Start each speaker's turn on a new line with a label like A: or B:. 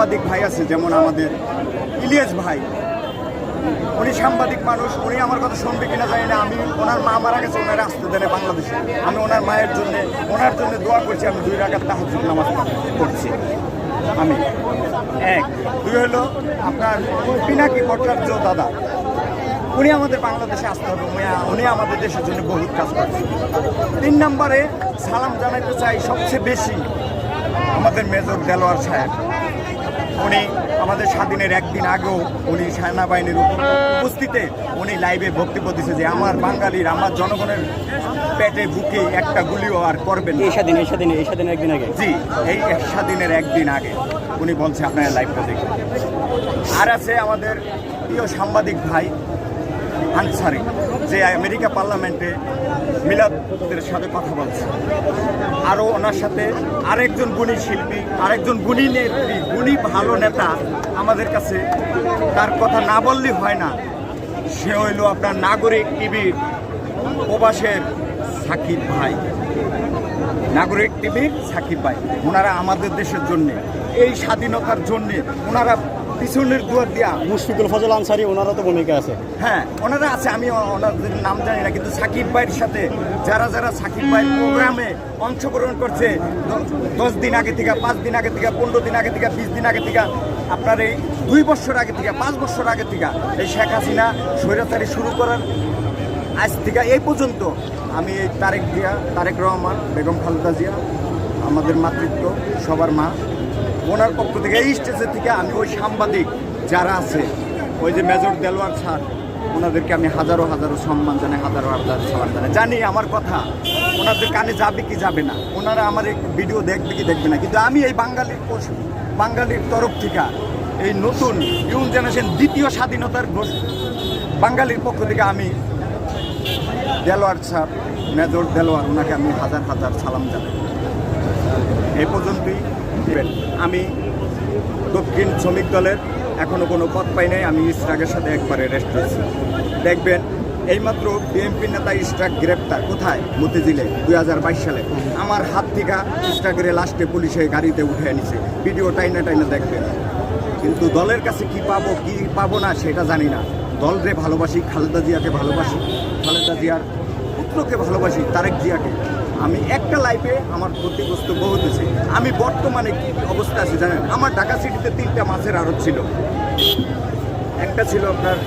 A: সাংবাদিক ভাই আছে, যেমন আমাদের ইলিয়াস ভাই। উনি সাংবাদিক মানুষ, উনি আমার কথা শুনবে কিনা জানি না, আমি ওনার মা মারা গেছে ওনার আসতে দেনে বাংলাদেশে। আমি ওনার মায়ের জন্য, ওনার জন্য দোয়া করছি, আমি দুই রাখার তাহাজুদ নামাজ করছি আমি। এক। দুই হলো আপনার পিনাকি ভট্টাচার্য দাদা। উনি আমাদের বাংলাদেশে আসতে হবে, উনি- উনি আমাদের দেশের জন্য বহুত কাজ করছে তিন নম্বরে সালাম জানাইতে চাই সবচেয়ে বেশি আমাদের মেজর দেলোয়ার সাহেব। উনি আমাদের স্বাধীনের একদিন আগেও উনি সেনাবাহিনীর উপ- উপস্থিতে উনি লাইভে বক্তব্য দিচ্ছে যে আমার বাঙালির আমার জনগণের পেটে বুকে একটা গুলিও আর করবেন
B: এই স্বাধীন এই স্বাধীন এই স্বাধীন একদিন আগে?
A: জি এই এক স্বাধীনের একদিন আগে উনি বলছে আপনার লাইভটা দেখুন। আর আছে আমাদের প্রিয় সাংবাদিক ভাই আনসারি, যে আমেরিকা পার্লামেন্টে মিলাদের সাথে কথা বলছে। আরও ওনার সাথে আরেকজন গুণী শিল্পী, আরেকজন গুণী নেত্রী, গুণী ভালো নেতা আমাদের কাছে তার কথা না বললেই হয় না। সে হইল আপনার নাগরিক টিভির প্রবাসের সাকিব ভাই। নাগরিক টিভির সাকিব ভাই। ওনারা আমাদের দেশের জন্যে, এই স্বাধীনতার জন্যে ওনারা পিছনের দুয়ার দিয়া
B: মুশফিকুল ফজল আনসারি ওনারও তো ভূমিকা আছে।
A: হ্যাঁ ওনারা আছে আমি ওনাদের নাম জানি না কিন্তু সাকিব ভাইয়ের সাথে যারা যারা সাকিব ভাইয়ের প্রোগ্রামে অংশগ্রহণ করছে দশ দিন আগে থেকে পাঁচ দিন আগে থেকে পনেরো দিন আগে থেকে বিশ দিন আগে থেকে আপনার এই দুই বছর আগে থেকে পাঁচ বছর আগে থেকে এই শেখ হাসিনা স্বৈরাচারী শুরু করার আজ থেকে এই পর্যন্ত আমি এই তারেক জিয়া তারেক রহমান বেগম খালেদা জিয়া আমাদের মাতৃত্ব সবার মা ওনার পক্ষ থেকে, এই স্টেজে থেকে আমি ওই সাংবাদিক যারা আছে, ওই যে মেজর দেলোয়ার স্যার, ওনাদেরকে আমি হাজারো হাজারো সম্মান জানাই, হাজারো হাজারো সালাম জানাই। জানি আমার কথা, ওনাদের কানে যাবে কি যাবে না, ওনারা আমার ভিডিও দেখবে কি দেখবে না, কিন্তু আমি এই বাঙালির পশ- বাঙালির তরফ থেকে এই নতুন ইউন জেনারেশন দ্বিতীয় স্বাধীনতার বাঙালির পক্ষ থেকে আমি দেলোয়ার স্যার, মেজর দেলোয়ার, ওনাকে আমি হাজার হাজার সালাম জানাই। এই পর্যন্তই। আমি দক্ষিণ শ্রমিক দলের, এখনও কোনো পদ পাই নাই, আমি ইস্ট্রাকের সাথে একবারে রেস্ট হয়েছি। দেখবেন, এইমাত্র বিএনপি নেতা ইস্ট্রাক গ্রেপ্তার, কোথায়? মতিঝিলে, দুই হাজার বাইশ সালে। আমার হাত থেকে ইস্ট্রাকের লাস্টে পুলিশে গাড়িতে উঠে এনেছে ভিডিও টাইনা টাইনা দেখবেন। কিন্তু দলের কাছে কি পাবো কি পাবো না, সেটা জানি না। দলরে ভালোবাসি, খালেদা জিয়াকে ভালোবাসি। খালেদা জিয়ার পুত্রকে ভালোবাসি তারেক জিয়াকে। আমি একটা লাইফে আমার ক্ষতিগ্রস্ত বহু হয়েছে। আমি বর্তমানে কি অবস্থা আছে জানেন? আমার ঢাকা সিটিতে তিনটা মাছের আড়ত ছিল। একটা ছিল আপনার